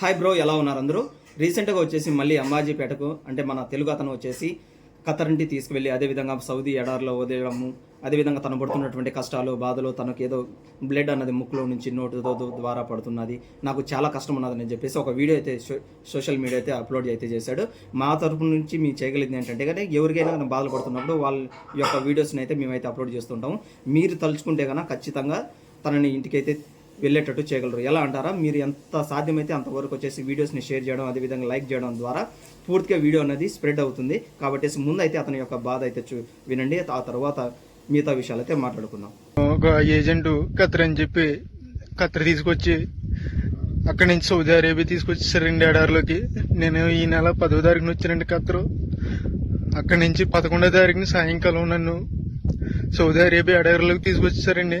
Hi bro ఎలా ఉన్నారు అందరూ? రీసెంట్గా వచ్చేసి మళ్ళీ అంబాజీపేటకు అంటే మన తెలుగు అతను వచ్చేసి ఖతర్ తీసుకువెళ్ళి అదేవిధంగా సౌదీ ఎడార్లో వదిలడము అదేవిధంగా తను పడుతున్నటువంటి కష్టాలు బాధలు తనకు ఏదో బ్లడ్ అన్నది ముక్కులో నుంచి నోటుతో ద్వారా పడుతున్నది. నాకు చాలా కష్టం ఉన్నదని చెప్పేసి ఒక వీడియో అయితే సోషల్ మీడియా అయితే అప్లోడ్ అయితే చేశాడు. మా తరపు నుంచి మేము చేయగలిగింది ఏంటంటే కానీ ఎవరికైనా బాధలు పడుతున్నప్పుడు వాళ్ళ యొక్క వీడియోస్ని అయితే మేమైతే అప్లోడ్ చేస్తుంటాము. మీరు తలుచుకుంటే కనుక ఖచ్చితంగా తనని ఇంటికైతే వెళ్ళేటట్టు చేయగలరు. ఎలా అంటారా? మీరు ఎంత సాధ్యమైతే అంతవరకు వచ్చేసి వీడియోస్ని షేర్ చేయడం అదేవిధంగా లైక్ చేయడం ద్వారా పూర్తిగా వీడియో అనేది స్ప్రెడ్ అవుతుంది. కాబట్టి ముందు అయితే అతని యొక్క బాధ అయితే చూ వినండి. ఆ తర్వాత మిగతా విషయాలు అయితే మాట్లాడుకుందాం. ఒక ఏజెంట్ కత్ర అని చెప్పి ఖత్తర్ తీసుకొచ్చి అక్కడి నుంచి సౌదీ అరేబియా తీసుకొచ్చి రెండు ఎడారిలోకి నేను ఈ నెల పదో తారీఖున వచ్చానండి కత్రు అక్కడి నుంచి పదకొండో తారీఖున సాయంకాలం నన్ను సౌదీ అరేబియా ఎడారిలోకి తీసుకొచ్చేసారండి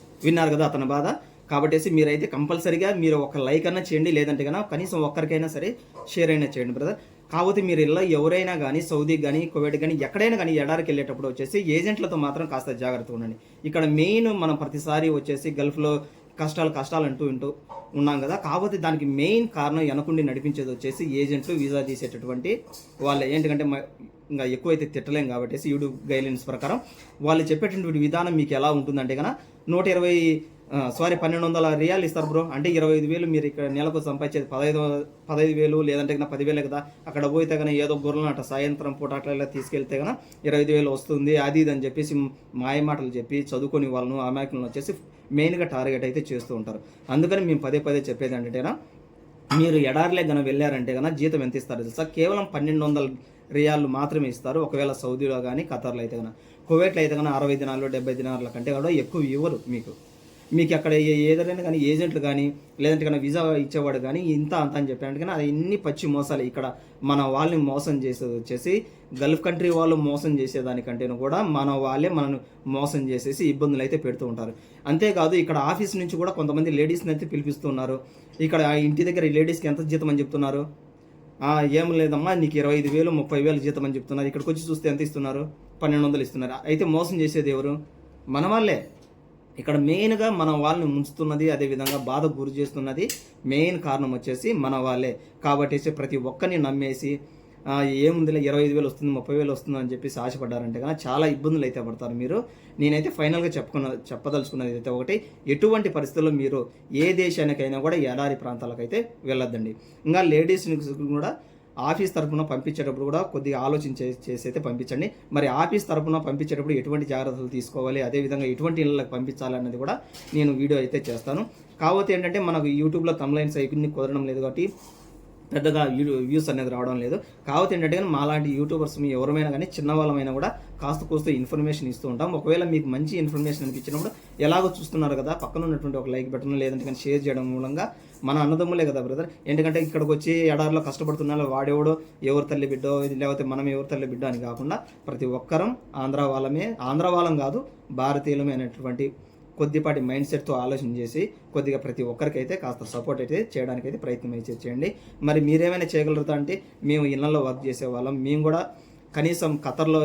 విన్నారు కదా అతని బాధ. కాబట్టి మీరైతే కంపల్సరీగా మీరు ఒక లైక్ అన్నా చేయండి లేదంటే కన్నా కనీసం ఒక్కరికైనా సరే షేర్ అయినా చేయండి బ్రదర్. కాకపోతే మీరు ఇలా ఎవరైనా కానీ సౌదీ కానీ కువైట్ కానీ ఎక్కడైనా కానీ ఎడారికి వెళ్ళేటప్పుడు వచ్చేసి ఏజెంట్లతో మాత్రం కాస్త జాగ్రత్తగా ఉండండి. ఇక్కడ మెయిన్ మనం ప్రతిసారి వచ్చేసి గల్ఫ్లో కష్టాలు కష్టాలు అంటూ వింటూ ఉన్నాం కదా. కాకపోతే దానికి మెయిన్ కారణం వెనకుండి నడిపించేది వచ్చేసి ఏజెంట్లు వీసా తీసేటటువంటి వాళ్ళు. ఏంటంటే మ- ఇంకా ఎక్కువైతే తిట్టలేం కాబట్టి యూట్యూబ్ గైడ్లైన్స్ ప్రకారం వాళ్ళు చెప్పేటటువంటి విధానం మీకు ఎలా ఉంటుందంటే కనుక నూట ఇరవై సారీ పన్నెండు వందల రియాలు ఇస్తారు బ్రో. అంటే ఇరవై ఐదు వేలు మీరు ఇక్కడ నెలకు సంపాదించేది పదహైదు పదహైదు వేలు లేదంటే కన్నా పదివేలే కదా. అక్కడ పోయితే కన్నా ఏదో గొర్రెలు అట్ట సాయంత్రం పూట అట్లా ఇలా తీసుకెళ్తే కన్నా ఇరవై ఐదు వేలు వస్తుంది. అది ఇది అని చెప్పేసి మాయ మాటలు చెప్పి చదువుకొని వాళ్ళను అమాయకులను వచ్చేసి మెయిన్గా టార్గెట్ అయితే చేస్తూ ఉంటారు. అందుకని మేము పదే పదే చెప్పేది ఏంటంటేనా మీరు ఎడారిలే గన వెళ్ళారంటే కనుక జీతం ఎంత ఇస్తారు తెలుసా? కేవలం పన్నెండు వందల రియాళ్ళు మాత్రమే ఇస్తారు. ఒకవేళ సౌదీలో కానీ ఖతర్లో అయితే కన్నా కువైట్లో అయితే కన్నా అరవై దినాలు డెబ్బై దినాల కంటే కూడా ఎక్కువ ఇవ్వరు మీకు. మీకు అక్కడ ఏ- ఏదైనా కానీ ఏజెంట్లు కానీ లేదంటే కానీ వీసా ఇచ్చేవాడు కానీ ఇంత అంత అని చెప్పారంటే కానీ అది ఇన్ని పచ్చి మోసాలు ఇక్కడ మన వాళ్ళని మోసం చేసేది వచ్చేసి గల్ఫ్ కంట్రీ వాళ్ళు మోసం చేసేదానికంటేను కూడా మన వాళ్ళే మనను మోసం చేసేసి ఇబ్బందులు అయితే పెడుతూ ఉంటారు. అంతేకాదు ఇక్కడ ఆఫీస్ నుంచి కూడా కొంతమంది లేడీస్ని అయితే పిలిపిస్తున్నారు ఇక్కడ ఆ ఇంటి దగ్గర లేడీస్కి ఎంత జీతం అని చెప్తున్నారు? ఏం లేదమ్మా నీకు ఇరవై ఐదు వేలు ముప్పై వేలు జీతం అని చెప్తున్నారు. ఇక్కడికి వచ్చి చూస్తే ఎంత ఇస్తున్నారు? పన్నెండు వందలు ఇస్తున్నారు. అయితే మోసం చేసేది ఎవరు? మన వాళ్ళే. ఇక్కడ మెయిన్గా మన వాళ్ళని ముంచుతున్నది అదేవిధంగా బాధ గురి చేస్తున్నది మెయిన్ కారణం వచ్చేసి మన వాళ్ళే. కాబట్టి ప్రతి ఒక్కరిని నమ్మేసి ఏముందిలే ఇరవై ఐదు వేలు వస్తుంది ముప్పై వేలు వస్తుంది అని చెప్పేసి ఆశపడ్డారంటే కానీ చాలా ఇబ్బందులు అయితే పడతారు మీరు. నేనైతే ఫైనల్గా చెప్పుకున్న చెప్పదలుచుకున్నది అయితే ఒకటి ఎటువంటి పరిస్థితుల్లో మీరు ఏ దేశానికైనా కూడా ఎడారి ప్రాంతాలకైతే వెళ్ళొద్దండి. ఇంకా లేడీస్ని కూడా ఆఫీస్ తరఫున పంపించేటప్పుడు కూడా కొద్దిగా ఆలోచన చేసి అయితే పంపించండి. మరి ఆఫీస్ తరఫున పంపించేటప్పుడు ఎటువంటి జాగ్రత్తలు తీసుకోవాలి అదేవిధంగా ఎటువంటి ఇళ్ళకి పంపించాలి అన్నది కూడా నేను వీడియో అయితే చేస్తాను. కాకపోతే ఏంటంటే మనకు యూట్యూబ్లో తమ్లైన్స్ అయిపోయింది కుదరడం లేదు కాబట్టి పెద్దగా వ్యూస్ అనేది రావడం లేదు. కాకపోతే ఏంటంటే కానీ మాలాంటి యూట్యూబర్స్ మీ ఎవరైనా కానీ చిన్న వాళ్ళమైనా కూడా కాస్త కోస్త ఇన్ఫర్మేషన్ ఇస్తూ ఉంటాం. ఒకవేళ మీకు మంచి ఇన్ఫర్మేషన్ అనిపించినప్పుడు ఎలాగో చూస్తున్నారు కదా పక్కన ఉన్నటువంటి ఒక లైక్ బటన్ లేదంటే కానీ షేర్ చేయడం మూలంగా మన అన్నదమ్ములే కదా బ్రదర్ ఎందుకంటే ఇక్కడికి వచ్చి ఎడారిలో కష్టపడుతున్నారు వాడెవడో ఎవరి తల్లి బిడ్డో లేకపోతే మనం ఎవరు తల్లి బిడ్డో అని కాకుండా ప్రతి ఒక్కరం ఆంధ్ర వాళ్ళమే ఆంధ్ర వాళ్ళం కాదు భారతీయులమే అనేటువంటి కొద్దిపాటి మైండ్ సెట్తో ఆలోచన చేసి కొద్దిగా ప్రతి ఒక్కరికైతే కాస్త సపోర్ట్ అయితే చేయడానికి అయితే ప్రయత్నం అయితే చేయండి. మరి మీరేమైనా చేయగలుగుతా అంటే మేము ఇళ్ళలో వర్క్ చేసే వాళ్ళం మేము కూడా కనీసం ఖతర్లో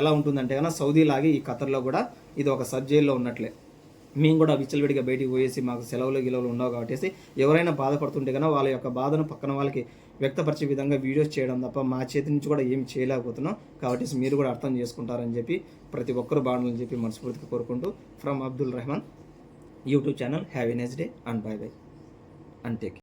ఎలా ఉంటుందంటే కన్నా సౌదీ లాగే ఈ ఖతర్లో కూడా ఇది ఒక సబ్జైల్లో ఉన్నట్లే. మేము కూడా విచ్చలవిడిగా బయటికి పోయేసి మాకు సెలవులు గిలవులు ఉండవు కాబట్టి ఎవరైనా బాధపడుతుంటే కన్నా వాళ్ళ యొక్క బాధను పక్కన వాళ్ళకి వ్యక్తపరిచే విధంగా వీడియోస్ చేయడం తప్ప మా చేతి నుంచి కూడా ఏమి చేయలేకపోతున్నాం. కాబట్టి మీరు కూడా అర్థం చేసుకుంటారని చెప్పి ప్రతి ఒక్కరు బాగుండాలని చెప్పి మనస్ఫూర్తిగా కోరుకుంటూ from Abdul Rehman YouTube channel have a next day and bye bye and take